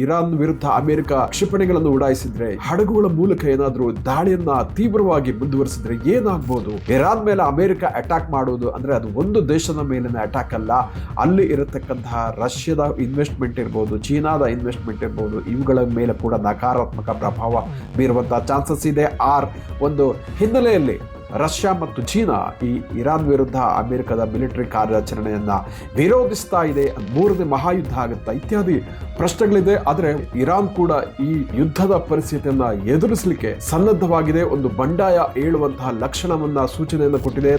Iran ವಿರುದ್ಧ America ಕ್ಷಿಪಣಿಗಳನ್ನು ಉಡಾಯಿಸಿದ್ರೆ ಹಡಗುಗಳ ಮೂಲಕ ಏನಾದ್ರೂ ದಾಳಿಯನ್ನ ತೀವ್ರವಾಗಿ ಮುಂದುವರಿಸಿದ್ರೆ ಏನಾಗ್ಬೋದು? ಇರಾನ್ ಮೇಲೆ ಅಮೆರಿಕ ಅಟ್ಯಾಕ್ ಮಾಡುವುದು ಅಂದ್ರೆ ಅದು ಒಂದು ದೇಶದ ಮೇಲಿನ ಅಟ್ಯಾಕ್ ಅಲ್ಲ. ಅಲ್ಲಿ ಇರತಕ್ಕಂತಹ ರಷ್ಯಾದ ಇನ್ವೆಸ್ಟ್ಮೆಂಟ್ ಇರ್ಬೋದು, ಚೀನಾದ ಇನ್ವೆಸ್ಟ್ಮೆಂಟ್ ಇರ್ಬೋದು, ಇವುಗಳ ಮೇಲೆ ಕೂಡ ನಕಾರಾತ್ಮಕ ಪ್ರಭಾವ ಬೀರುವಂತಹ ಚಾನ್ಸಸ್ ಇದೆ. ಆರ್, ಒಂದು ಹಿನ್ನೆಲೆಯಲ್ಲಿ ರಷ್ಯಾ ಮತ್ತು ಚೀನಾ ಈ ಇರಾನ್ ವಿರುದ್ಧ ಅಮೆರಿಕದ ಮಿಲಿಟರಿ ಕಾರ್ಯಾಚರಣೆಯನ್ನ ವಿರೋಧಿಸ್ತಾ ಇದೆ. ಮೂರನೇ ಮಹಾಯುದ್ಧ ಆಗುತ್ತಾ ಇತ್ಯಾದಿ ಪ್ರಶ್ನೆಗಳಿದೆ. ಆದರೆ ಇರಾನ್ ಕೂಡ ಈ ಯುದ್ಧದ ಪರಿಸ್ಥಿತಿಯನ್ನ ಎದುರಿಸಲಿಕ್ಕೆ ಸನ್ನದ್ಧವಾಗಿದೆ. ಒಂದು ಬಂಡಾಯ ಏಳುವಂತಹ ಲಕ್ಷಣವನ್ನ ಸೂಚನೆಯನ್ನು ಕೊಟ್ಟಿದೆ.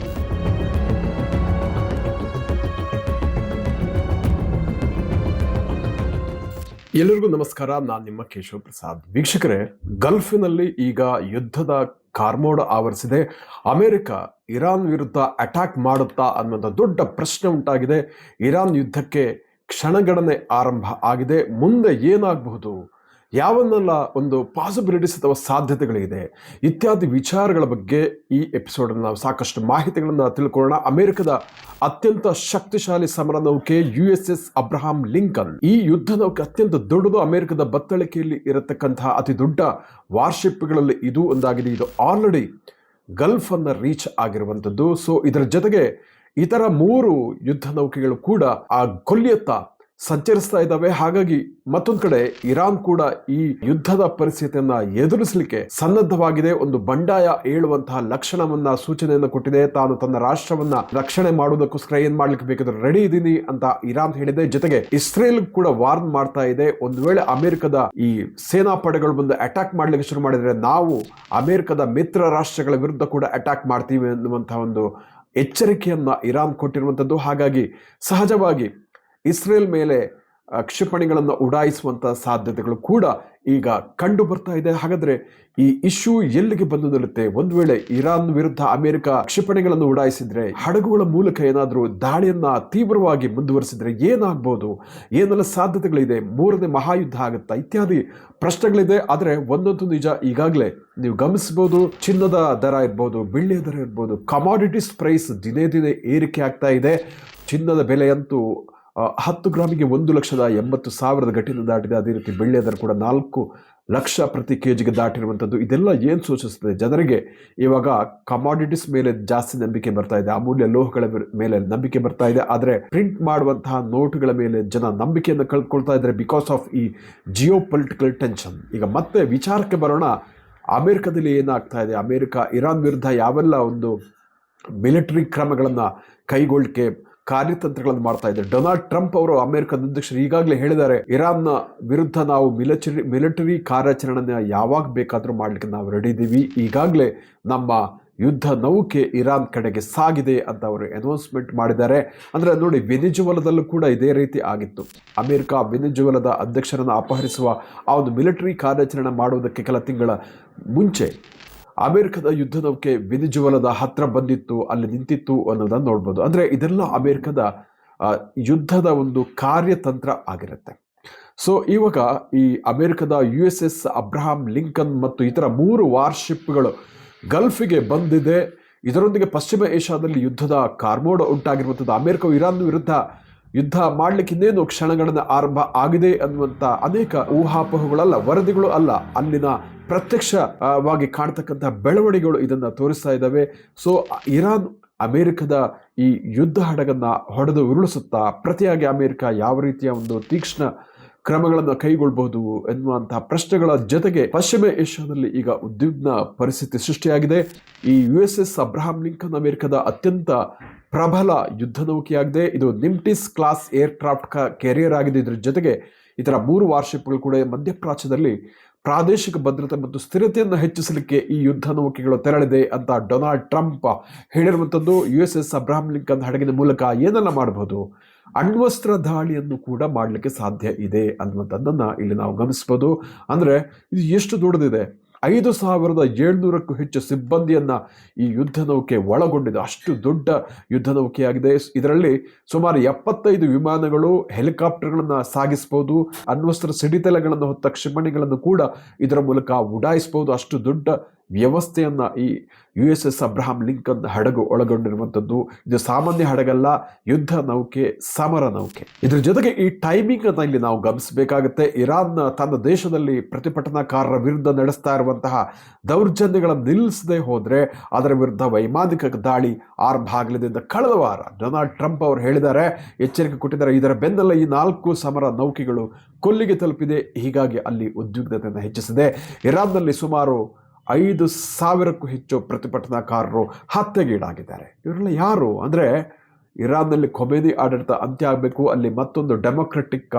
ಎಲ್ಲರಿಗೂ ನಮಸ್ಕಾರ. ನಾನು ನಿಮ್ಮ ಕೇಶವ ಪ್ರಸಾದ್ ವೀಕ್ಷಕರೇ, ಗಲ್ಫಿನಲ್ಲಿ ಈಗ ಯುದ್ಧದ ಕಾರ್ಮೋಡ ಆವರಿಸಿದೆ. ಅಮೆರಿಕ ಇರಾನ್ ವಿರುದ್ಧ ಅಟ್ಯಾಕ್ ಮಾಡುತ್ತಾ ಅನ್ನುವಂಥ ದೊಡ್ಡ ಪ್ರಶ್ನೆ ಉಂಟಾಗಿದೆ. ಇರಾನ್ ಯುದ್ಧಕ್ಕೆ ಕ್ಷಣಗಣನೆ ಆರಂಭ ಆಗಿದೆ. ಮುಂದೆ ಏನಾಗಬಹುದು? ಯಾವನ್ನೆಲ್ಲ ಒಂದು ಪಾಸಿಬಿಲಿಟೀಸ್ ಅಥವಾ ಸಾಧ್ಯತೆಗಳಿದೆ ಇತ್ಯಾದಿ ವಿಚಾರಗಳ ಬಗ್ಗೆ ಈ ಎಪಿಸೋಡ್ ನಾವು ಸಾಕಷ್ಟು ಮಾಹಿತಿಗಳನ್ನು ತಿಳ್ಕೊಳ್ಳೋಣ. ಅಮೆರಿಕದ ಅತ್ಯಂತ ಶಕ್ತಿಶಾಲಿ ಸಮರ ನೌಕೆ U S S Abraham Lincoln. ಈ ಯುದ್ಧ ನೌಕೆ ಅತ್ಯಂತ ದೊಡ್ಡದು ಅಮೆರಿಕದ ಬತ್ತಳಿಕೆಯಲ್ಲಿ ಇರತಕ್ಕಂತಹ ಅತಿ ದೊಡ್ಡ ವಾರ್ಶಿಪ್ಗಳಲ್ಲಿ ಇದು ಒಂದಾಗಿದೆ. ಇದು ಆಲ್ರೆಡಿ ಗಲ್ಫ್ ಅನ್ನ ರೀಚ್ ಆಗಿರುವಂಥದ್ದು. ಸೊ, ಇದರ ಜೊತೆಗೆ ಇತರ ಮೂರು ಯುದ್ಧ ನೌಕೆಗಳು ಕೂಡ ಆ ಕೊಲ್ಲಿಯತ್ತ ಸಂಚರಿಸ್ತಾ ಇದ್ದಾವೆ. ಹಾಗಾಗಿ ಮತ್ತೊಂದು ಕಡೆ ಇರಾನ್ ಕೂಡ ಈ ಯುದ್ಧದ ಪರಿಸ್ಥಿತಿಯನ್ನ ಎದುರಿಸಲಿಕ್ಕೆ ಸನ್ನದ್ಧವಾಗಿದೆ. ಒಂದು ಬಂಡಾಯ ಏಳುವಂತಹ ಲಕ್ಷಣವನ್ನ, ಸೂಚನೆಯನ್ನು ಕೊಟ್ಟಿದೆ. ತಾನು ತನ್ನ ರಾಷ್ಟ್ರವನ್ನ ರಕ್ಷಣೆ ಮಾಡುವುದಕ್ಕೋಸ್ಕರ ಏನ್ ಮಾಡ್ಲಿಕ್ಕೆ ಬೇಕಾದ್ರೆ ರೆಡಿ ಇದ್ದೀನಿ ಅಂತ ಇರಾನ್ ಹೇಳಿದೆ. ಜೊತೆಗೆ ಇಸ್ರೇಲ್ ಕೂಡ ವಾರ್ನ್ ಮಾಡ್ತಾ ಇದೆ. ಒಂದು ವೇಳೆ ಅಮೆರಿಕದ ಈ ಸೇನಾ ಪಡೆಗಳು ಬಂದು ಅಟ್ಯಾಕ್ ಮಾಡ್ಲಿಕ್ಕೆ ಶುರು ಮಾಡಿದ್ರೆ ನಾವು ಅಮೆರಿಕದ ಮಿತ್ರ ರಾಷ್ಟ್ರಗಳ ವಿರುದ್ಧ ಕೂಡ ಅಟ್ಯಾಕ್ ಮಾಡ್ತೀವಿ ಎನ್ನುವಂತಹ ಒಂದು ಎಚ್ಚರಿಕೆಯನ್ನ ಇರಾನ್ ಕೊಟ್ಟಿರುವಂಥದ್ದು ಹಾಗಾಗಿ ಸಹಜವಾಗಿ ಇಸ್ರೇಲ್ ಮೇಲೆ ಕ್ಷಿಪಣಿಗಳನ್ನು ಉಡಾಯಿಸುವಂಥ ಸಾಧ್ಯತೆಗಳು ಕೂಡ ಈಗ ಕಂಡು ಬರ್ತಾ ಇದೆ. ಹಾಗಾದ್ರೆ ಈ ಇಶ್ಯೂ ಎಲ್ಲಿಗೆ ಬಂದು ನಿಲ್ಲುತ್ತೆ? ಒಂದು ವೇಳೆ ಇರಾನ್ ವಿರುದ್ಧ ಅಮೆರಿಕ ಕ್ಷಿಪಣಿಗಳನ್ನು ಉಡಾಯಿಸಿದ್ರೆ, ಹಡಗುಗಳ ಮೂಲಕ ಏನಾದರೂ ದಾಳಿಯನ್ನ ತೀವ್ರವಾಗಿ ಮುಂದುವರಿಸಿದ್ರೆ ಏನಾಗ್ಬೋದು? ಏನೆಲ್ಲ ಸಾಧ್ಯತೆಗಳಿದೆ? ಮೂರನೇ ಮಹಾಯುದ್ಧ ಆಗುತ್ತಾ? ಇತ್ಯಾದಿ ಪ್ರಶ್ನೆಗಳಿದೆ. ಆದರೆ ಒಂದೊಂದು ನಿಜ, ಈಗಾಗಲೇ ನೀವು ಗಮನಿಸಬಹುದು ಚಿನ್ನದ ದರ ಇರ್ಬೋದು, ಬೆಳ್ಳಿಯ ದರ ಇರ್ಬೋದು ಕಮಾಡಿಟೀಸ್ ಪ್ರೈಸ್ ದಿನೇ ದಿನೇ ಏರಿಕೆ ಆಗ್ತಾ ಇದೆ. ಚಿನ್ನದ ಬೆಲೆಯಂತೂ ಹತ್ತು ಗ್ರಾಮಿಗೆ ಒಂದು ಲಕ್ಷದ ಎಂಬತ್ತು ಸಾವಿರದ ಗಟ್ಟಿನ ದಾಟಿದೆ. ಅದೇ ರೀತಿ ಬೆಳ್ಳಿ ಅದರ ಕೂಡ ನಾಲ್ಕು ಲಕ್ಷ ಪ್ರತಿ ಕೆ ಜಿಗೆ ದಾಟಿರುವಂಥದ್ದು. ಇದೆಲ್ಲ ಏನು ಸೂಚಿಸುತ್ತದೆ? ಜನರಿಗೆ ಇವಾಗ ಕಮಾಡಿಟೀಸ್ ಮೇಲೆ ಜಾಸ್ತಿ ನಂಬಿಕೆ ಬರ್ತಾ ಇದೆ. ಅಮೂಲ್ಯ ಲೋಹಗಳ ಮೇಲೆ ನಂಬಿಕೆ ಬರ್ತಾ ಇದೆ. ಆದರೆ ಪ್ರಿಂಟ್ ಮಾಡುವಂತಹ ನೋಟುಗಳ ಮೇಲೆ ಜನ ನಂಬಿಕೆಯನ್ನು ಕಳ್ಕೊಳ್ತಾ ಇದ್ದಾರೆ ಬಿಕಾಸ್ ಆಫ್ ಈ ಜಿಯೋ ಪೊಲಿಟಿಕಲ್ ಟೆನ್ಷನ್ ಈಗ ಮತ್ತೆ ವಿಚಾರಕ್ಕೆ ಬರೋಣ. ಅಮೆರಿಕದಲ್ಲಿ ಏನಾಗ್ತಾ ಇದೆ? ಅಮೆರಿಕ, ಇರಾನ್ ವಿರುದ್ಧ ಯಾವೆಲ್ಲ ಒಂದು ಮಿಲಿಟರಿ ಕ್ರಮಗಳನ್ನು ಕೈಗೊಳ್ಳಿಕೆ ಕಾರ್ಯತಂತ್ರಗಳನ್ನು ಮಾಡ್ತಾ ಇದ್ದಾರೆ. ಡೊನಾಲ್ಡ್ ಟ್ರಂಪ್ ಅವರು ಅಮೆರಿಕದ ಅಧ್ಯಕ್ಷರು ಈಗಾಗಲೇ ಹೇಳಿದ್ದಾರೆ, ಇರಾನ್ನ ವಿರುದ್ಧ ನಾವು ಮಿಲಿಟರಿ ಮಿಲಿಟರಿ ಕಾರ್ಯಾಚರಣೆನ ಯಾವಾಗ ಬೇಕಾದರೂ ಮಾಡಲಿಕ್ಕೆ ನಾವು ರೆಡಿ ಇದ್ದೀವಿ ಈಗಾಗಲೇ ನಮ್ಮ ಯುದ್ಧ ನೌಕೆ ಇರಾನ್ ಕಡೆಗೆ ಸಾಗಿದೆ ಅಂತ ಅವರು ಅನೌನ್ಸ್ಮೆಂಟ್ ಮಾಡಿದ್ದಾರೆ. ಅಂದರೆ ನೋಡಿ, ವೆನಿಜುವಲದಲ್ಲೂ ಕೂಡ ಇದೇ ರೀತಿ ಆಗಿತ್ತು. ಅಮೆರಿಕ ವೆನಿಜುವಲದ ಅಧ್ಯಕ್ಷರನ್ನು ಅಪಹರಿಸುವ ಆ ಒಂದು ಮಿಲಿಟರಿ ಕಾರ್ಯಾಚರಣೆ ಮಾಡುವುದಕ್ಕೆ ಕೆಲ ತಿಂಗಳ ಮುಂಚೆ ಅಮೆರಿಕದ ಯುದ್ಧ ನೌಕೆ ವೆನಿಜುವಲದ ಹತ್ರ ಬಂದಿತ್ತು, ಅಲ್ಲಿ ನಿಂತಿತ್ತು ಅನ್ನೋದನ್ನು ನೋಡ್ಬೋದು. ಅಂದರೆ ಇದೆಲ್ಲ ಅಮೆರಿಕದ ಯುದ್ಧದ ಒಂದು ಕಾರ್ಯತಂತ್ರ ಆಗಿರುತ್ತೆ. ಸೊ ಇವಾಗ ಈ ಅಮೆರಿಕದ U S S Abraham Lincoln ಮತ್ತು ಇತರ ಮೂರು ವಾರ್ಶಿಪ್ಗಳು ಗಲ್ಫಿಗೆ ಬಂದಿದೆ. ಇದರೊಂದಿಗೆ ಪಶ್ಚಿಮ ಏಷ್ಯಾದಲ್ಲಿ ಯುದ್ಧದ ಕಾರ್ಮೋಡ ಉಂಟಾಗಿರುವಂಥದ್ದು. ಅಮೆರಿಕ ಇರಾನ್ ವಿರುದ್ಧ ಯುದ್ಧ ಮಾಡಲಿಕ್ಕೆ ಇನ್ನೇನು ಕ್ಷಣಗಣನ ಆರಂಭ ಆಗಿದೆ ಅನ್ನುವಂಥ ಅನೇಕ ಊಹಾಪೋಹಗಳಲ್ಲ, ವರದಿಗಳು ಅಲ್ಲ. ಅಲ್ಲಿನ ಪ್ರತ್ಯಕ್ಷವಾಗಿ ಕಾಣ್ತಕ್ಕಂಥ ಬೆಳವಣಿಗೆಗಳು ಇದನ್ನು ತೋರಿಸ್ತಾ ಇದ್ದಾವೆ. ಸೊ ಇರಾನ್, ಅಮೆರಿಕದ ಈ ಯುದ್ಧ ಹಡಗನ್ನು ಹೊಡೆದು ಉರುಳಿಸುತ್ತಾ ಪ್ರತಿಯಾಗಿ ಅಮೆರಿಕ ಯಾವ ರೀತಿಯ ಒಂದು ತೀಕ್ಷ್ಣ ಕ್ರಮಗಳನ್ನು ಕೈಗೊಳ್ಳಬಹುದು ಎನ್ನುವಂತಹ ಪ್ರಶ್ನೆಗಳ ಜೊತೆಗೆ ಪಶ್ಚಿಮ ಏಷ್ಯಾದಲ್ಲಿ ಈಗ ಉದ್ವಿಗ್ನ ಪರಿಸ್ಥಿತಿ ಸೃಷ್ಟಿಯಾಗಿದೆ. ಈ U S S Abraham Lincoln ಅಮೆರಿಕದ ಅತ್ಯಂತ ಪ್ರಬಲ ಯುದ್ಧ ನೌಕೆಯಾಗಿದೆ. ಇದು ನಿಮ್ಟಿಸ್ ಕ್ಲಾಸ್ ಏರ್ಕ್ರಾಫ್ಟ್ ಕೆರಿಯರ್ ಆಗಿದೆ. ಇದರ ಜೊತೆಗೆ ಇತರ ಮೂರು ವಾರ್ಶಿಪ್ಗಳು ಕೂಡ ಮಧ್ಯಪ್ರಾಚ್ಯದಲ್ಲಿ ಪ್ರಾದೇಶಿಕ ಭದ್ರತೆ ಮತ್ತು ಸ್ಥಿರತೆಯನ್ನು ಹೆಚ್ಚಿಸಲಿಕ್ಕೆ ಈ ಯುದ್ಧ ನೌಕೆಗಳು ತೆರಳಿದೆ ಅಂತ Donald Trump ಹೇಳಿರುವಂಥದ್ದು. U S S Abraham Lincoln ಹಡಗಿನ ಮೂಲಕ ಏನೆಲ್ಲ ಮಾಡಬಹುದು? ಅಣ್ವಸ್ತ್ರ ದಾಳಿಯನ್ನು ಕೂಡ ಮಾಡಲಿಕ್ಕೆ ಸಾಧ್ಯ ಇದೆ ಅನ್ನುವಂಥದ್ದನ್ನು ಇಲ್ಲಿ ನಾವು ಗಮನಿಸ್ಬೋದು ಅಂದರೆ ಇದು ಎಷ್ಟು ದೊಡ್ಡದಿದೆ? ಐದು ಸಾವಿರದ ಏಳ್ನೂರಕ್ಕೂ ಹೆಚ್ಚು ಸಿಬ್ಬಂದಿಯನ್ನು ಈ ಯುದ್ಧ ನೌಕೆ ಒಳಗೊಂಡಿದೆ. ಅಷ್ಟು ದೊಡ್ಡ ಯುದ್ಧ ನೌಕೆಯಾಗಿದೆ. ಇದರಲ್ಲಿ ಸುಮಾರು ಎಪ್ಪತ್ತೈದು ವಿಮಾನಗಳು, ಹೆಲಿಕಾಪ್ಟರ್ಗಳನ್ನು ಸಾಗಿಸಬಹುದು ಅಣ್ವಸ್ತ್ರ ಸಿಡಿತಲೆಗಳನ್ನು ಹೊತ್ತ ಕ್ಷಿಪಣಿಗಳನ್ನು ಕೂಡ ಇದರ ಮೂಲಕ ಉಡಾಯಿಸಬಹುದು ಅಷ್ಟು ದೊಡ್ಡ ವ್ಯವಸ್ಥೆಯನ್ನ ಈ U S S Abraham Lincoln ಹಡಗು ಒಳಗೊಂಡಿರುವಂಥದ್ದು. ಇದು ಸಾಮಾನ್ಯ ಹಡಗಲ್ಲ, ಯುದ್ಧ ನೌಕೆ, ಸಮರ ನೌಕೆ. ಇದ್ರ ಜೊತೆಗೆ ಈ ಟೈಮಿಂಗ್ ಅನ್ನ ಇಲ್ಲಿ ನಾವು ಗಮನಿಸಬೇಕಾಗುತ್ತೆ. ಇರಾನ್ ತನ್ನ ದೇಶದಲ್ಲಿ ಪ್ರತಿಭಟನಾಕಾರರ ವಿರುದ್ಧ ನಡೆಸ್ತಾ ಇರುವಂತಹ ದೌರ್ಜನ್ಯಗಳನ್ನು ನಿಲ್ಲಿಸದೆ ಹೋದರೆ ಅದರ ವಿರುದ್ಧ ವೈಮಾನಿಕ ದಾಳಿ ಆರಂಭ ಕಳೆದ ವಾರ ಡೊನಾಲ್ಡ್ ಟ್ರಂಪ್ ಅವರು ಹೇಳಿದ್ದಾರೆ. ಎಚ್ಚರಿಕೆ ಕೊಟ್ಟಿದ್ದಾರೆ. ಇದರ ಬೆನ್ನಲ್ಲ ಈ ನಾಲ್ಕು ಸಮರ ನೌಕೆಗಳು ಕೊಲ್ಲಿಗೆ ತಲುಪಿದೆ. ಹೀಗಾಗಿ ಅಲ್ಲಿ ಉದ್ವಿಗ್ನತೆಯನ್ನು ಹೆಚ್ಚಿಸಿದೆ. ಇರಾನ್ನಲ್ಲಿ ಸುಮಾರು ಐದು ಸಾವಿರಕ್ಕೂ ಹೆಚ್ಚು ಪ್ರತಿಭಟನಾಕಾರರು ಹತ್ಯೆಗೀಡಾಗಿದ್ದಾರೆ. ಇವರೆಲ್ಲ ಯಾರು? ಅಂದರೆ ಇರಾನ್ನಲ್ಲಿ ಖೊಮೇನಿ ಆಡಳಿತ ಅಂತ್ಯ ಆಗಬೇಕು, ಅಲ್ಲಿ ಮತ್ತೊಂದು ಡೆಮೊಕ್ರೆಟಿಕ್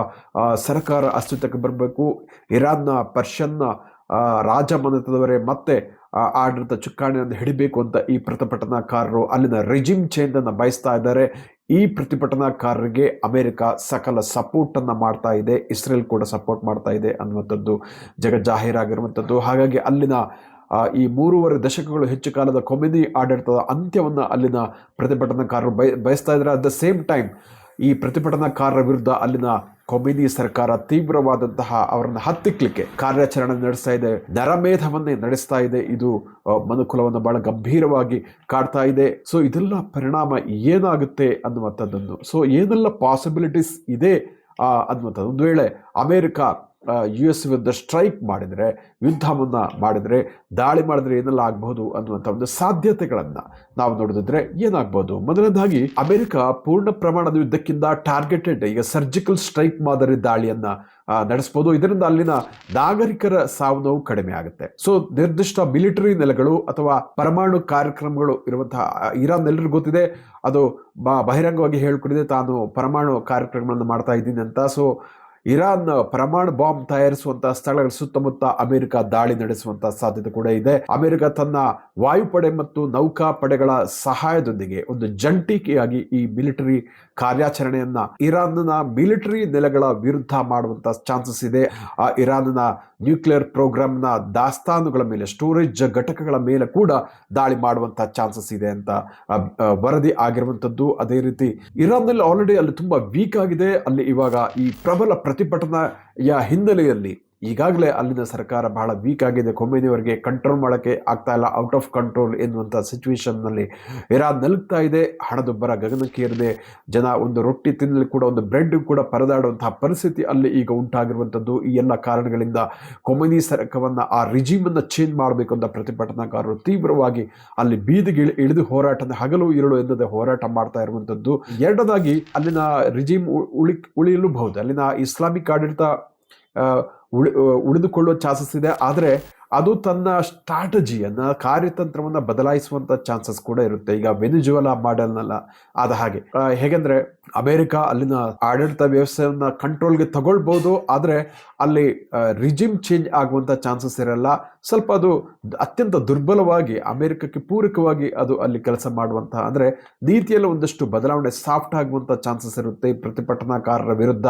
ಸರ್ಕಾರ ಅಸ್ತಿತ್ವಕ್ಕೆ ಬರಬೇಕು, ಇರಾನ್ನ, ಪರ್ಷಿಯನ್ನ ರಾಜಮನೆತದವರೇ ಮತ್ತೆ ಆಡಳಿತ ಚುಕ್ಕಾಣಿಯನ್ನು ಹಿಡಿಬೇಕು ಅಂತ ಈ ಪ್ರತಿಭಟನಾಕಾರರು ಅಲ್ಲಿನ ರೆಜಿಮ್ ಚೇಂಜ್ ಅನ್ನು ಬಯಸ್ತಾ ಇದ್ದಾರೆ. ಈ ಪ್ರತಿಭಟನಾಕಾರರಿಗೆ ಅಮೆರಿಕ ಸಕಲ ಸಪೋರ್ಟನ್ನು ಮಾಡ್ತಾ ಇದೆ, ಇಸ್ರೇಲ್ ಕೂಡ ಸಪೋರ್ಟ್ ಮಾಡ್ತಾ ಇದೆ ಅನ್ನುವಂಥದ್ದು ಜಗಜ್ಜಾಹೀರಾಗಿರುವಂಥದ್ದು ಹಾಗಾಗಿ ಅಲ್ಲಿನ ಈ ಮೂರುವರೆ ದಶಕಗಳು ಹೆಚ್ಚು ಕಾಲದ ಕೊಮಿನಿ ಆಡಳಿತದ ಅಂತ್ಯವನ್ನು ಅಲ್ಲಿನ ಪ್ರತಿಭಟನಾಕಾರರು ಬಯ, ಬಯಸ್ತಾ ಇದ್ದಾರೆ. ಅಟ್ ದ ಸೇಮ್ ಟೈಮ್ ಈ ಪ್ರತಿಭಟನಾಕಾರರ ವಿರುದ್ಧ ಅಲ್ಲಿನ ಕೊಮಿನಿ ಸರ್ಕಾರ ತೀವ್ರವಾದಂತಹ ಅವರನ್ನು ಹತ್ತಿಕ್ಲಿಕ್ಕೆ ಕಾರ್ಯಾಚರಣೆ ನಡೆಸ್ತಾ ಇದೆ. ನರಮೇಧವನ್ನೇ ನಡೆಸ್ತಾ ಇದೆ. ಇದು ಮನುಕುಲವನ್ನು ಬಹಳ ಗಂಭೀರವಾಗಿ ಕಾಡ್ತಾ ಇದೆ. ಸೊ ಇದೆಲ್ಲ ಪರಿಣಾಮ ಏನಾಗುತ್ತೆ ಅನ್ನುವಂಥದ್ದನ್ನು ಸೊ ಏನೆಲ್ಲ ಪಾಸಿಬಿಲಿಟೀಸ್ ಇದೆ ಅನ್ನುವಂಥದ್ದು. ಒಂದು ವೇಳೆ ಅಮೇರಿಕ ಯು ಎಸ್ ವಿರುದ್ಧ ಸ್ಟ್ರೈಕ್ ಮಾಡಿದರೆ ಯುದ್ಧವನ್ನು ಮಾಡಿದರೆ, ದಾಳಿ ಮಾಡಿದರೆ ಏನೆಲ್ಲ ಆಗಬಹುದು ಅನ್ನುವಂಥ ಒಂದು ಸಾಧ್ಯತೆಗಳನ್ನು ನಾವು ನೋಡಿದ್ರೆ ಏನಾಗ್ಬೋದು ಮೊದಲನೇದಾಗಿ, ಅಮೆರಿಕ ಪೂರ್ಣ ಪ್ರಮಾಣದ ಯುದ್ಧಕ್ಕಿಂತ ಟಾರ್ಗೆಟೆಡ್ ಈಗ ಸರ್ಜಿಕಲ್ ಸ್ಟ್ರೈಕ್ ಮಾದರಿ ದಾಳಿಯನ್ನು ನಡೆಸ್ಬೋದು. ಇದರಿಂದ ಅಲ್ಲಿನ ನಾಗರಿಕರ ಸಾವು ನೋವು ಕಡಿಮೆ ಆಗುತ್ತೆ. ಸೊ ನಿರ್ದಿಷ್ಟ ಮಿಲಿಟರಿ ನೆಲೆಗಳು ಅಥವಾ ಪರಮಾಣು ಕಾರ್ಯಕ್ರಮಗಳು ಇರುವಂತಹ ಇರಾನ್ ಎಲ್ಲರಿಗೂ ಗೊತ್ತಿದೆ. ಅದು ಬಹಿರಂಗವಾಗಿ ಹೇಳ್ಕೊಂಡಿದೆ ತಾನು ಪರಮಾಣು ಕಾರ್ಯಕ್ರಮಗಳನ್ನು ಮಾಡ್ತಾ ಇದ್ದೀನಿ ಅಂತ. ಸೊ ಇರಾನ್ ಪರಮಾಣು ಬಾಂಬ್ ತಯಾರಿಸುವಂತಹ ಸ್ಥಳಗಳ ಸುತ್ತಮುತ್ತ ಅಮೆರಿಕ ದಾಳಿ ನಡೆಸುವಂತಹ ಸಾಧ್ಯತೆ ಕೂಡ ಇದೆ. ಅಮೆರಿಕ ತನ್ನ ವಾಯುಪಡೆ ಮತ್ತು ನೌಕಾ ಪಡೆಗಳ ಸಹಾಯದೊಂದಿಗೆ ಒಂದು ಜಂಟಿಯಾಗಿ ಈ ಮಿಲಿಟರಿ ಕಾರ್ಯಾಚರಣೆಯನ್ನ ಇರಾನ್ನ ಮಿಲಿಟರಿ ನೆಲೆಗಳ ವಿರುದ್ಧ ಮಾಡುವಂತ ಚಾನ್ಸಸ್ ಇದೆ. ಆ ಇರಾನ್ನ ನ್ಯೂಕ್ಲಿಯರ್ ಪ್ರೋಗ್ರಾಮ್ನ ದಾಸ್ತಾನುಗಳ ಮೇಲೆ, ಸ್ಟೋರೇಜ್ ಘಟಕಗಳ ಮೇಲೆ ಕೂಡ ದಾಳಿ ಮಾಡುವಂತ ಚಾನ್ಸಸ್ ಇದೆ ಅಂತ ವರದಿ ಆಗಿರುವಂತದ್ದು. ಅದೇ ರೀತಿ ಇರಾನ್ನಲ್ಲಿ ಆಲ್ರೆಡಿ ಅಲ್ಲಿ ತುಂಬಾ ವೀಕ್ ಆಗಿದೆ. ಅಲ್ಲಿ ಇವಾಗ ಈ ಪ್ರಬಲ ಪ್ರತಿಭಟನೆಯ ಹಿನ್ನೆಲೆಯಲ್ಲಿ ಈಗಾಗಲೇ ಅಲ್ಲಿನ ಸರ್ಕಾರ ಬಹಳ ವೀಕ್ ಆಗಿದೆ. ಕೊಮ್ಮೇನಿಯವರಿಗೆ ಕಂಟ್ರೋಲ್ ಮಾಡೋಕ್ಕೆ ಆಗ್ತಾ ಇಲ್ಲ. ಔಟ್ ಆಫ್ ಕಂಟ್ರೋಲ್ ಎನ್ನುವಂಥ ಸಿಚುವೇಶನ್ನಲ್ಲಿ ಇರಾನ್ ನಲುಗ್ತಾ ಇದೆ. ಹಣದುಬ್ಬರ ಗಗನಕ್ಕೇರಿದೆ ಜನ ಒಂದು ರೊಟ್ಟಿ ತಿನ್ನಲು ಕೂಡ, ಒಂದು ಬ್ರೆಡ್ ಕೂಡ ಪರದಾಡುವಂತಹ ಪರಿಸ್ಥಿತಿ ಅಲ್ಲಿ ಈಗ ಉಂಟಾಗಿರುವಂಥದ್ದು ಈ ಎಲ್ಲ ಕಾರಣಗಳಿಂದ ಕೊಮಿನಿ ಸರ್ಕವನ್ನು ಆ ರಿಜಿಮನ್ನು ಚೇಂಜ್ ಮಾಡಬೇಕು ಅಂತ ಪ್ರತಿಭಟನಾಕಾರರು ತೀವ್ರವಾಗಿ ಅಲ್ಲಿ ಬೀದಿಗೆ ಇಳಿ- ಇಳಿದು ಹೋರಾಟ ಹಗಲು ಇರಳು ಎನ್ನದೇ ಹೋರಾಟ ಮಾಡ್ತಾ ಇರುವಂಥದ್ದು ಎರಡದಾಗಿ ಅಲ್ಲಿನ ರಿಜಿಮ್ ಉಳಿ ಉಳಿಯಲೂಬಹುದು. ಅಲ್ಲಿನ ಇಸ್ಲಾಮಿಕ್ ಆಡಳಿತ ಉಳಿ ಉಳಿದುಕೊಳ್ಳೋ ಚಾನ್ಸಸ್ ಇದೆ. ಆದರೆ ಅದು ತನ್ನ ಸ್ಟ್ರಾಟಜಿಯನ್ನು, ಕಾರ್ಯತಂತ್ರವನ್ನ ಬದಲಾಯಿಸುವಂತ ಚಾನ್ಸಸ್ ಕೂಡ ಇರುತ್ತೆ. ಈಗ ವೆನಿಜುವಲಾ ಮಾಡೆಲ್ನಲ್ಲ ಆದ ಹಾಗೆ. ಹೇಗೆಂದರೆ ಅಮೆರಿಕ ಅಲ್ಲಿನ ಆಡಳಿತ ವ್ಯವಸ್ಥೆಯನ್ನ ಕಂಟ್ರೋಲ್ಗೆ ತಗೊಳ್ಬೋದು, ಆದರೆ ಅಲ್ಲಿ ರಿಜಿಮ್ ಚೇಂಜ್ ಆಗುವಂತ ಚಾನ್ಸಸ್ ಇರಲ್ಲ. ಸ್ವಲ್ಪ ಅದು ಅತ್ಯಂತ ದುರ್ಬಲವಾಗಿ, ಅಮೆರಿಕಕ್ಕೆ ಪೂರಕವಾಗಿ ಅದು ಅಲ್ಲಿ ಕೆಲಸ ಮಾಡುವಂತಹ ಅಂದರೆ ನೀತಿಯಲ್ಲಿ ಒಂದಷ್ಟು ಬದಲಾವಣೆ ಸಾಫ್ಟ್ ಆಗುವಂತ ಚಾನ್ಸಸ್ ಇರುತ್ತೆ. ಪ್ರತಿಭಟನಾಕಾರರ ವಿರುದ್ಧ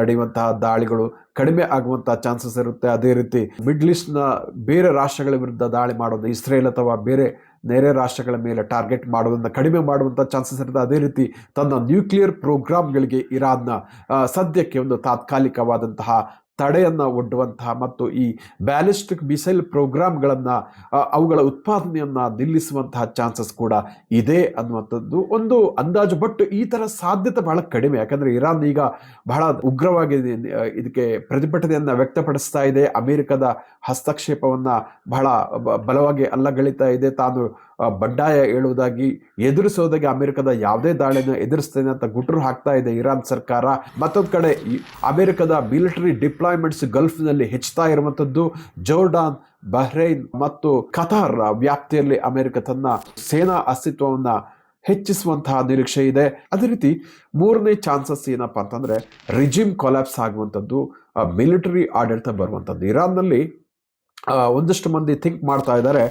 ನಡೆಯುವಂತಹ ದಾಳಿಗಳು ಕಡಿಮೆ ಆಗುವಂತಹ ಚಾನ್ಸಸ್ ಇರುತ್ತೆ. ಅದೇ ರೀತಿ ಮಿಡ್ಲ್ ಈಸ್ಟ್ನ ಬೇರೆ ರಾಷ್ಟ್ರಗಳ ವಿರುದ್ಧ ದಾಳಿ ಮಾಡೋದು, ಇಸ್ರೇಲ್ ಅಥವಾ ಬೇರೆ ನೆರೆ ರಾಷ್ಟ್ರಗಳ ಮೇಲೆ ಟಾರ್ಗೆಟ್ ಮಾಡೋದನ್ನು ಕಡಿಮೆ ಮಾಡುವಂಥ ಚಾನ್ಸಸ್ ಇರುತ್ತೆ ಅದೇ ರೀತಿ ತನ್ನ ನ್ಯೂಕ್ಲಿಯರ್ ಪ್ರೋಗ್ರಾಮ್ಗಳಿಗೆ ಇರಾನ್ನ ಸದ್ಯಕ್ಕೆ ಒಂದು ತಾತ್ಕಾಲಿಕವಾದಂತಹ ತಡೆಯನ್ನ ಒಡ್ಡುವಂತಹ ಮತ್ತು ಈ ಬ್ಯಾಲಿಸ್ಟಿಕ್ ಮಿಸೈಲ್ ಪ್ರೋಗ್ರಾಮ್ಗಳನ್ನು ಅವುಗಳ ಉತ್ಪಾದನೆಯನ್ನು ನಿಲ್ಲಿಸುವಂತಹ ಚಾನ್ಸಸ್ ಕೂಡ ಇದೆ ಅನ್ನುವಂಥದ್ದು ಒಂದು ಅಂದಾಜು. ಬಟ್ ಈ ಥರ ಸಾಧ್ಯತೆ ಬಹಳ ಕಡಿಮೆ. ಯಾಕಂದರೆ ಇರಾನ್ ಈಗ ಬಹಳ ಉಗ್ರವಾಗಿ ಇದಕ್ಕೆ ಪ್ರತಿಭಟನೆಯನ್ನು ವ್ಯಕ್ತಪಡಿಸ್ತಾ ಇದೆ. ಅಮೆರಿಕದ ಹಸ್ತಕ್ಷೇಪವನ್ನು ಬಹಳ ಬಲವಾಗಿ ಅಲ್ಲಗಳಿತಾ ಇದೆ. ತಾನು ಆ, ಬಂಡಾಯ ಹೇಳುವುದಾಗಿ ಎದುರಿಸೋದಾಗಿ ಅಮೆರಿಕದ ಯಾವುದೇ ದಾಳಿನ ಎದುರಿಸ್ತೇನೆ ಅಂತ ಗುಟ್ರು ಹಾಕ್ತಾ ಇದೆ ಇರಾನ್ ಸರ್ಕಾರ. ಮತ್ತೊಂದು ಕಡೆ ಅಮೆರಿಕದ ಮಿಲಿಟರಿ ಡಿಪ್ಲಾಯ್ಮೆಂಟ್ಸ್ ಗಲ್ಫ್ನಲ್ಲಿ ಹೆಚ್ಚುತ್ತಾ ಇರುವಂಥದ್ದು ಜೋರ್ಡಾನ್ ಬಹ್ರೈನ್ ಮತ್ತು ಕತಾರ್ ವ್ಯಾಪ್ತಿಯಲ್ಲಿ ಅಮೆರಿಕ ತನ್ನ ಸೇನಾ ಅಸ್ತಿತ್ವವನ್ನು ಹೆಚ್ಚಿಸುವಂತಹ ನಿರೀಕ್ಷೆ ಇದೆ. ಅದೇ ರೀತಿ ಮೂರನೇ ಚಾನ್ಸಸ್ ಏನಪ್ಪಾ ಅಂತಂದರೆ ರಿಜಿಮ್ ಕೊಲ್ಯಾಪ್ಸ್ ಆಗುವಂಥದ್ದು ಮಿಲಿಟರಿ ಆಡಳಿತ ಬರುವಂಥದ್ದು. ಇರಾನ್ನಲ್ಲಿ ಒಂದಷ್ಟು ಮಂದಿ ಥಿಂಕ್ ಮಾಡ್ತಾ ಇದ್ದಾರೆ.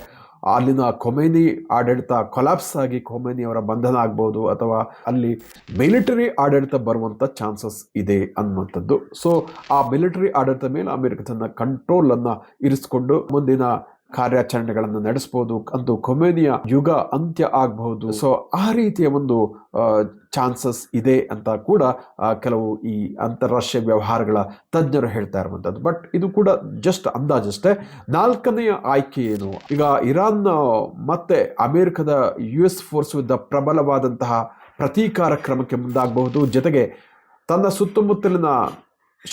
ಅಲ್ಲಿನ ಕೊಮೇನಿ ಆಡಳಿತ ಕೊಲಾಪ್ಸ್ ಆಗಿ ಕೊಮೇನಿ ಅವರ ಬಂಧನ ಆಗ್ಬೋದು ಅಥವಾ ಅಲ್ಲಿ ಮಿಲಿಟರಿ ಆಡಳಿತ ಬರುವಂಥ ಚಾನ್ಸಸ್ ಇದೆ ಅನ್ನುವಂಥದ್ದು. ಸೊ ಆ ಮಿಲಿಟರಿ ಆಡಳಿತ ಮೇಲೆ ಅಮೆರಿಕ ತನ್ನ ಕಂಟ್ರೋಲನ್ನು ಇರಿಸಿಕೊಂಡು ಮುಂದಿನ ಕಾರ್ಯಾಚರಣೆಗಳನ್ನು ನಡೆಸಬಹುದು ಅಂದು ಕೊಮೇನಿಯ ಯುಗ ಅಂತ್ಯ ಆಗಬಹುದು. ಸೊ ಆ ರೀತಿಯ ಒಂದು ಚಾನ್ಸಸ್ ಇದೆ ಅಂತ ಕೂಡ ಕೆಲವು ಈ ಅಂತಾರಾಷ್ಟ್ರೀಯ ವ್ಯವಹಾರಗಳ ತಜ್ಞರು ಹೇಳ್ತಾ ಇರುವಂಥದ್ದು. ಬಟ್ ಇದು ಕೂಡ ಜಸ್ಟ್ ಅಂದಾಜಷ್ಟೇ. ನಾಲ್ಕನೆಯ ಆಯ್ಕೆ ಏನು? ಈಗ ಇರಾನ್ ಮತ್ತೆ ಅಮೆರಿಕದ ಯು ಎಸ್ ಫೋರ್ಸ್ ವಿದ್ದ ಪ್ರಬಲವಾದಂತಹ ಪ್ರತೀಕಾರ ಕ್ರಮಕ್ಕೆ ಮುಂದಾಗಬಹುದು. ಜೊತೆಗೆ ತನ್ನ ಸುತ್ತಮುತ್ತಲಿನ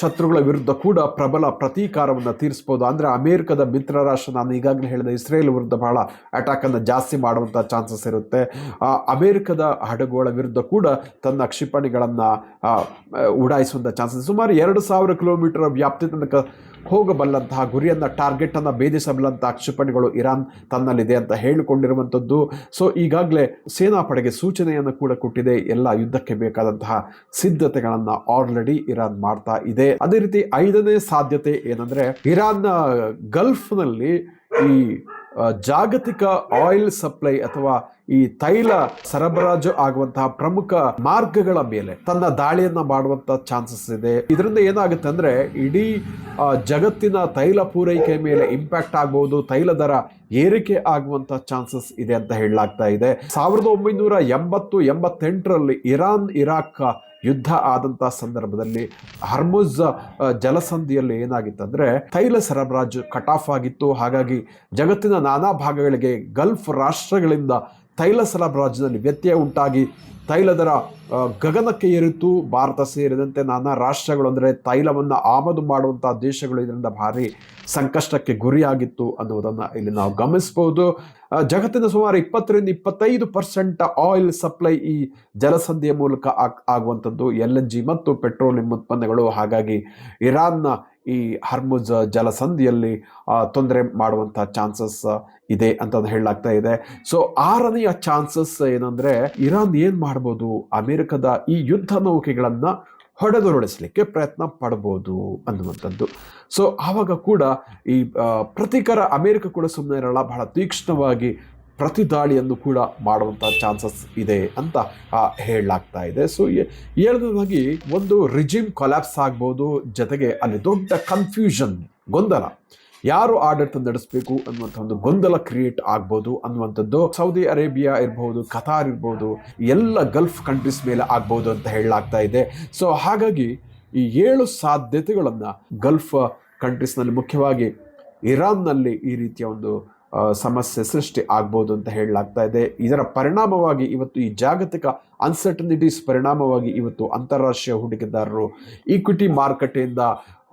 ಶತ್ರುಗಳ ವಿರುದ್ಧ ಕೂಡ ಪ್ರಬಲ ಪ್ರತೀಕಾರವನ್ನು ತೀರಿಸ್ಬೋದು. ಅಂದರೆ ಅಮೇರಿಕದ ಮಿತ್ರ ರಾಷ್ಟ್ರ ನಾನು ಈಗಾಗಲೇ ಹೇಳಿದ ಇಸ್ರೇಲ್ ವಿರುದ್ಧ ಬಹಳ ಅಟ್ಯಾಕನ್ನು ಜಾಸ್ತಿ ಮಾಡುವಂಥ ಚಾನ್ಸಸ್ ಇರುತ್ತೆ. ಅಮೇರಿಕದ ಹಡಗುಗಳ ವಿರುದ್ಧ ಕೂಡ ತನ್ನ ಕ್ಷಿಪಣಿಗಳನ್ನು ಉಡಾಯಿಸುವಂಥ ಚಾನ್ಸಸ್ ಸುಮಾರು ಎರಡು ಸಾವಿರ ಕಿಲೋಮೀಟರ್ ವ್ಯಾಪ್ತಿ ತನಕ ಹೋಗಬಲ್ಲಂತಹ ಗುರಿಯನ್ನು ಟಾರ್ಗೆಟನ್ನು ಭೇದಿಸಬಲ್ಲಂತಹ ಕ್ಷಿಪಣಿಗಳು ಇರಾನ್ ತನ್ನಲ್ಲಿದೆ ಅಂತ ಹೇಳಿಕೊಂಡಿರುವಂಥದ್ದು. ಸೊ ಈಗಾಗಲೇ ಸೇನಾಪಡೆಗೆ ಸೂಚನೆಯನ್ನು ಕೂಡ ಕೊಟ್ಟಿದೆ. ಎಲ್ಲ ಯುದ್ಧಕ್ಕೆ ಬೇಕಾದಂತಹ ಸಿದ್ಧತೆಗಳನ್ನು ಆಲ್ರೆಡಿ ಇರಾನ್ ಮಾಡ್ತಾ ಇದೆ. ಅದೇ ರೀತಿ ಐದನೇ ಸಾಧ್ಯತೆ ಏನಂದ್ರೆ, ಇರಾನ್ನ ಗಲ್ಫ್ನಲ್ಲಿ ಈ ಜಾಗತಿಕ ಆಯಿಲ್ ಸಪ್ಲೈ ಅಥವಾ ಈ ತೈಲ ಸರಬರಾಜು ಆಗುವಂತಹ ಪ್ರಮುಖ ಮಾರ್ಗಗಳ ಮೇಲೆ ತನ್ನ ದಾಳಿಯನ್ನ ಮಾಡುವಂತ ಚಾನ್ಸಸ್ ಇದೆ. ಇದರಿಂದ ಏನಾಗುತ್ತೆ ಅಂದ್ರೆ ಇಡೀ ಜಗತ್ತಿನ ತೈಲ ಪೂರೈಕೆ ಮೇಲೆ ಇಂಪ್ಯಾಕ್ಟ್ ಆಗಬಹುದು ತೈಲ ದರ ಏರಿಕೆ ಆಗುವಂತ ಚಾನ್ಸಸ್ ಇದೆ ಅಂತ ಹೇಳಲಾಗ್ತಾ ಇದೆ. ಸಾವಿರದ ಒಂಬೈನೂರ ಎಂಬತ್ತು, ಎಂಬತ್ತೆಂಟರಲ್ಲಿ ಇರಾನ್, ಇರಾಕ್ ಯುದ್ಧ ಆದಂತಹ ಸಂದರ್ಭದಲ್ಲಿ ಹರ್ಮುಜ್ ಜಲಸಂಧಿಯಲ್ಲಿ ಏನಾಗಿತ್ತಂದ್ರೆ ತೈಲ ಸರಬರಾಜು ಕಟ್ ಆಫ್ ಆಗಿತ್ತು. ಹಾಗಾಗಿ ಜಗತ್ತಿನ ನಾನಾ ಭಾಗಗಳಿಗೆ ಗಲ್ಫ್ ರಾಷ್ಟ್ರಗಳಿಂದ ತೈಲ ಸರಬರಾಜದಲ್ಲಿ ವ್ಯತ್ಯಯ ಉಂಟಾಗಿ ತೈಲ ದರ ಗಗನಕ್ಕೆ ಏರಿತು. ಭಾರತ ಸೇರಿದಂತೆ ನಾನಾ ರಾಷ್ಟ್ರಗಳು ಅಂದರೆ ತೈಲವನ್ನು ಆಮದು ಮಾಡುವಂಥ ದೇಶಗಳು ಇದರಿಂದ ಭಾರಿ ಸಂಕಷ್ಟಕ್ಕೆ ಗುರಿಯಾಗಿತ್ತು ಅನ್ನುವುದನ್ನು ಇಲ್ಲಿ ನಾವು ಗಮನಿಸಬಹುದು. ಜಗತ್ತಿನ ಸುಮಾರು ಇಪ್ಪತ್ತರಿಂದ ಇಪ್ಪತ್ತೈದು ಪರ್ಸೆಂಟ್ ಆಯಿಲ್ ಸಪ್ಲೈ ಈ ಜಲಸಂಧಿಯ ಮೂಲಕ ಆಗ್- ಆಗುವಂಥದ್ದು. ಎಲ್ ಎನ್ ಜಿ ಮತ್ತು ಪೆಟ್ರೋಲಿಯಂ ಉತ್ಪನ್ನಗಳು, ಹಾಗಾಗಿ ಇರಾನ್ನ ಈ ಹರ್ಮುಜ್ ಜಲಸಂಧಿಯಲ್ಲಿ ತೊಂದರೆ ಮಾಡುವಂಥ ಚಾನ್ಸಸ್ ಇದೆ ಅಂತ ಹೇಳಲಾಗ್ತಾ ಇದೆ. ಸೊ ಆರನೆಯ ಚಾನ್ಸಸ್ ಏನಂದ್ರೆ, ಇರಾನ್ ಏನ್ ಮಾಡ್ಬೋದು? ಅಮೆರಿಕದ ಈ ಯುದ್ಧ ನೌಕೆಗಳನ್ನ ಹೊಡೆದುರುಳಿಸಲಿಕ್ಕೆ ಪ್ರಯತ್ನ ಪಡ್ಬೋದು ಅನ್ನುವಂಥದ್ದು. ಸೊ ಆವಾಗ ಕೂಡ ಈ ಪ್ರತಿಕರ ಅಮೆರಿಕ ಕೂಡ ಸುಮ್ಮನೆ ಇರಲ್ಲ, ಬಹಳ ತೀಕ್ಷ್ಣವಾಗಿ ಪ್ರತಿ ದಾಳಿಯನ್ನು ಕೂಡ ಮಾಡುವಂಥ ಚಾನ್ಸಸ್ ಇದೆ ಅಂತ ಹೇಳಲಾಗ್ತಾ ಇದೆ. ಸೊ ಹೇಳ್ದಾಗಿ ಒಂದು ರಿಜಿಮ್ ಕೊಲ್ಯಾಪ್ಸ್ ಆಗ್ಬೋದು, ಜೊತೆಗೆ ಅಲ್ಲಿ ದೊಡ್ಡ ಕನ್ಫ್ಯೂಷನ್, ಗೊಂದಲ. ಯಾರು ಆಡಳಿತ ನಡೆಸಬೇಕು ಅನ್ನುವಂಥ ಒಂದು ಗೊಂದಲ ಕ್ರಿಯೇಟ್ ಆಗ್ಬೋದು ಅನ್ನುವಂಥದ್ದು ಸೌದಿ ಅರೇಬಿಯಾ ಇರ್ಬೋದು, ಕತಾರ್ ಇರ್ಬೋದು, ಎಲ್ಲ ಗಲ್ಫ್ ಕಂಟ್ರೀಸ್ ಮೇಲೆ ಆಗ್ಬೋದು ಅಂತ ಹೇಳಲಾಗ್ತಾ ಇದೆ. ಸೊ ಹಾಗಾಗಿ ಈ ಏಳು ಸಾಧ್ಯತೆಗಳನ್ನು ಗಲ್ಫ್ ಕಂಟ್ರೀಸ್ನಲ್ಲಿ ಮುಖ್ಯವಾಗಿ ಇರಾನ್ನಲ್ಲಿ ಈ ರೀತಿಯ ಒಂದು ಸಮಸ್ಯೆ ಸೃಷ್ಟಿ ಆಗ್ಬೋದು ಅಂತ ಹೇಳಲಾಗ್ತಾ ಇದೆ. ಇದರ ಪರಿಣಾಮವಾಗಿ ಇವತ್ತು ಈ ಜಾಗತಿಕ ಅನ್ಸರ್ಟನಿಟೀಸ್ ಪರಿಣಾಮವಾಗಿ ಇವತ್ತು ಅಂತಾರಾಷ್ಟ್ರೀಯ ಹೂಡಿಕೆದಾರರು ಈಕ್ವಿಟಿ ಮಾರುಕಟ್ಟೆಯಿಂದ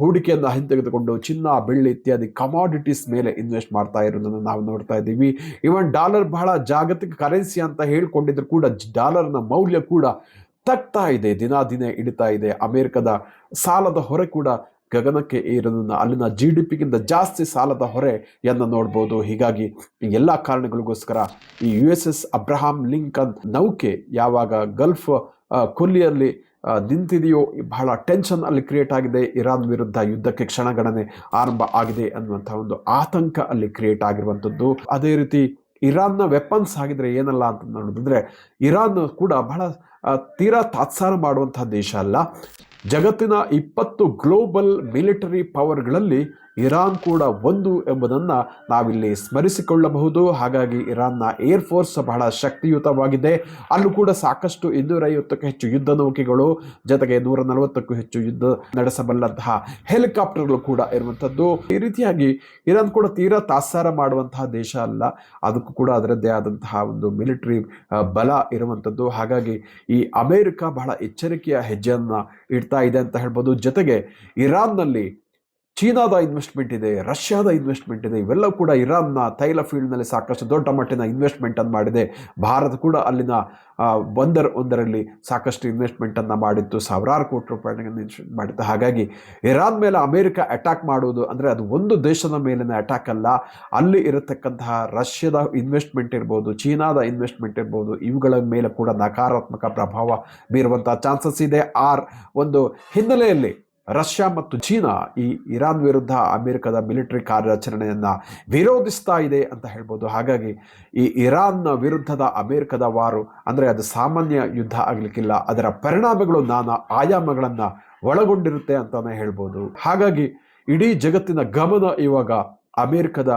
ಹೂಡಿಕೆಯನ್ನು ಹಿಂತೆಗೆದುಕೊಂಡು ಚಿನ್ನ, ಬೆಳ್ಳಿ ಇತ್ಯಾದಿ ಕಮಾಡಿಟೀಸ್ ಮೇಲೆ ಇನ್ವೆಸ್ಟ್ ಮಾಡ್ತಾ ಇರೋದನ್ನು ನಾವು ನೋಡ್ತಾ ಇದ್ದೀವಿ. ಇವನ್ ಡಾಲರ್ ಬಹಳ ಜಾಗತಿಕ ಕರೆನ್ಸಿ ಅಂತ ಹೇಳ್ಕೊಂಡಿದ್ರು ಕೂಡ ಡಾಲರ್ನ ಮೌಲ್ಯ ಕೂಡ ತಗ್ತಾ ಇದೆ, ದಿನ ದಿನ ಇಳಿತಾ ಇದೆ. ಅಮೆರಿಕದ ಸಾಲದ ಹೊರೆ ಕೂಡ ಗಗನಕ್ಕೆ ಏರೋದನ್ನು ಅಲ್ಲಿನ ಜಿ ಡಿ ಪಿಗಿಂತ ಜಾಸ್ತಿ ಸಾಲದ ಹೊರೆಯನ್ನು ನೋಡ್ಬೋದು. ಹೀಗಾಗಿ ಎಲ್ಲ ಕಾರಣಗಳಿಗೋಸ್ಕರ ಈ U S S Abraham Lincoln ನೌಕೆ ಯಾವಾಗ ಗಲ್ಫ್ ಕೊಲ್ಲಿಯಲ್ಲಿ ನಿಂತಿದೆಯೋ ಬಹಳ ಟೆನ್ಷನ್ ಅಲ್ಲಿ ಕ್ರಿಯೇಟ್ ಆಗಿದೆ. ಇರಾನ್ ವಿರುದ್ಧ ಯುದ್ಧಕ್ಕೆ ಕ್ಷಣಗಣನೆ ಆರಂಭ ಆಗಿದೆ ಅನ್ನುವಂಥ ಒಂದು ಆತಂಕ ಅಲ್ಲಿ ಕ್ರಿಯೇಟ್ ಆಗಿರುವಂಥದ್ದು. ಅದೇ ರೀತಿ ಇರಾನ್ನ ವೆಪನ್ಸ್ ಆಗಿದ್ರೆ ಏನಲ್ಲ ಅಂತ ನೋಡಿದ್ರೆ ಇರಾನ್ ಕೂಡ ಬಹಳ ತೀರಾ ತಾತ್ಸಾರ ಮಾಡುವಂತಹ ದೇಶ ಅಲ್ಲ. ಜಗತ್ತಿನ ಇಪ್ಪತ್ತು ಗ್ಲೋಬಲ್ ಮಿಲಿಟರಿ ಪವರ್ಗಳಲ್ಲಿ ಇರಾನ್ ಕೂಡ ಒಂದು ಎಂಬುದನ್ನು ನಾವಿಲ್ಲಿ ಸ್ಮರಿಸಿಕೊಳ್ಳಬಹುದು. ಹಾಗಾಗಿ ಇರಾನ್ನ ಏರ್ ಫೋರ್ಸ್ ಬಹಳ ಶಕ್ತಿಯುತವಾಗಿದೆ. ಅಲ್ಲೂ ಕೂಡ ಸಾಕಷ್ಟು ಇನ್ನೂರೈವತ್ತಕ್ಕೂ ಹೆಚ್ಚು ಯುದ್ಧ ನೌಕೆಗಳು, ಜೊತೆಗೆ ನೂರ ನಲವತ್ತಕ್ಕೂ ಹೆಚ್ಚು ಯುದ್ಧ ನಡೆಸಬಲ್ಲಂತಹ ಹೆಲಿಕಾಪ್ಟರ್ಗಳು ಕೂಡ ಇರುವಂಥದ್ದು. ಈ ರೀತಿಯಾಗಿ ಇರಾನ್ ಕೂಡ ತೀರಾ ತಾತ್ಸಾರ ಮಾಡುವಂತಹ ದೇಶ ಅಲ್ಲ. ಅದಕ್ಕೂ ಕೂಡ ಅದರದ್ದೇ ಆದಂತಹ ಒಂದು ಮಿಲಿಟರಿ ಬಲ ಇರುವಂಥದ್ದು. ಹಾಗಾಗಿ ಈ ಅಮೆರಿಕ ಬಹಳ ಎಚ್ಚರಿಕೆಯ ಹೆಜ್ಜೆಯನ್ನು ಇಡ್ತಾ ಇದೆ ಅಂತ ಹೇಳ್ಬೋದು. ಜೊತೆಗೆ ಇರಾನ್ನಲ್ಲಿ ಚೀನಾದ ಇನ್ವೆಸ್ಟ್ಮೆಂಟ್ ಇದೆ, ರಷ್ಯಾದ ಇನ್ವೆಸ್ಟ್ಮೆಂಟ್ ಇದೆ, ಇವೆಲ್ಲ ಕೂಡ ಇರಾನ್ನ ತೈಲ ಫೀಲ್ಡ್ನಲ್ಲಿ ಸಾಕಷ್ಟು ದೊಡ್ಡ ಮಟ್ಟಿನ ಇನ್ವೆಸ್ಟ್ಮೆಂಟ್ ಅನ್ನು ಮಾಡಿದೆ. ಭಾರತ ಕೂಡ ಅಲ್ಲಿನ ಬಂದರ್ ಒಂದರಲ್ಲಿ ಸಾಕಷ್ಟು ಇನ್ವೆಸ್ಟ್ಮೆಂಟನ್ನು ಮಾಡಿತ್ತು, ಸಾವಿರಾರು ಕೋಟಿ ರೂಪಾಯಿಗಳನ್ನು ಇನ್ವೆಸ್ಟ್ ಮಾಡಿತ್ತು. ಹಾಗಾಗಿ ಇರಾನ್ ಮೇಲೆ ಅಮೆರಿಕ ಅಟ್ಯಾಕ್ ಮಾಡುವುದು ಅಂದರೆ ಅದು ಒಂದು ದೇಶದ ಮೇಲಿನ ಅಟ್ಯಾಕ್ ಅಲ್ಲ. ಅಲ್ಲಿ ಇರತಕ್ಕಂತಹ ರಷ್ಯಾದ ಇನ್ವೆಸ್ಟ್ಮೆಂಟ್ ಇರ್ಬೋದು, ಚೀನಾದ ಇನ್ವೆಸ್ಟ್ಮೆಂಟ್ ಇರ್ಬೋದು, ಇವುಗಳ ಮೇಲೆ ಕೂಡ ನಕಾರಾತ್ಮಕ ಪ್ರಭಾವ ಬೀರುವಂತಹ ಚಾನ್ಸಸ್ ಇದೆ. ಆರ್, ಒಂದು ಹಿನ್ನೆಲೆಯಲ್ಲಿ ರಷ್ಯಾ ಮತ್ತು ಚೀನಾ ಈ ಇರಾನ್ ವಿರುದ್ಧ ಅಮೆರಿಕದ ಮಿಲಿಟರಿ ಕಾರ್ಯಾಚರಣೆಯನ್ನು ವಿರೋಧಿಸ್ತಾ ಇದೆ ಅಂತ ಹೇಳ್ಬೋದು. ಹಾಗಾಗಿ ಈ ಇರಾನ್ನ ವಿರುದ್ಧದ ಅಮೆರಿಕದ ವಾರು ಅಂದರೆ ಅದು ಸಾಮಾನ್ಯ ಯುದ್ಧ ಆಗಲಿಕ್ಕಿಲ್ಲ. ಅದರ ಪರಿಣಾಮಗಳು ನಾನಾ ಆಯಾಮಗಳನ್ನು ಒಳಗೊಂಡಿರುತ್ತೆ ಅಂತಲೇ ಹೇಳ್ಬೋದು. ಹಾಗಾಗಿ ಇಡೀ ಜಗತ್ತಿನ ಗಮನ ಇವಾಗ ಅಮೆರಿಕದ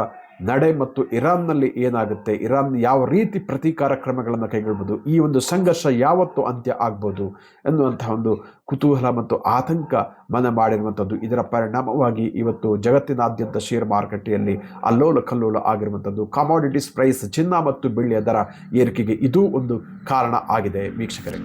ನಡೆ ಮತ್ತು ಇರಾನ್ನಲ್ಲಿ ಏನಾಗುತ್ತೆ? ಇರಾನ್ ಯಾವ ರೀತಿ ಪ್ರತೀಕಾರ ಕ್ರಮಗಳನ್ನು ಕೈಗೊಳ್ಬೋದು? ಈ ಒಂದು ಸಂಘರ್ಷ ಯಾವತ್ತು ಅಂತ್ಯ ಆಗ್ಬೋದು? ಎನ್ನುವಂತಹ ಒಂದು ಕುತೂಹಲ ಮತ್ತು ಆತಂಕ ಮನ ಮಾಡಿರುವಂಥದ್ದು. ಇದರ ಪರಿಣಾಮವಾಗಿ ಇವತ್ತು ಜಗತ್ತಿನಾದ್ಯಂತ ಶೇರ್ ಮಾರುಕಟ್ಟೆಯಲ್ಲಿ ಅಲ್ಲೋಲ ಕಲ್ಲೋಲ ಆಗಿರುವಂಥದ್ದು. ಕಮಾಡಿಟೀಸ್ ಪ್ರೈಸ್ ಚಿನ್ನ ಮತ್ತು ಬೆಳ್ಳಿಯ ದರ ಏರಿಕೆಗೆ ಇದೂ ಒಂದು ಕಾರಣ ಆಗಿದೆ. ವೀಕ್ಷಕರೇ.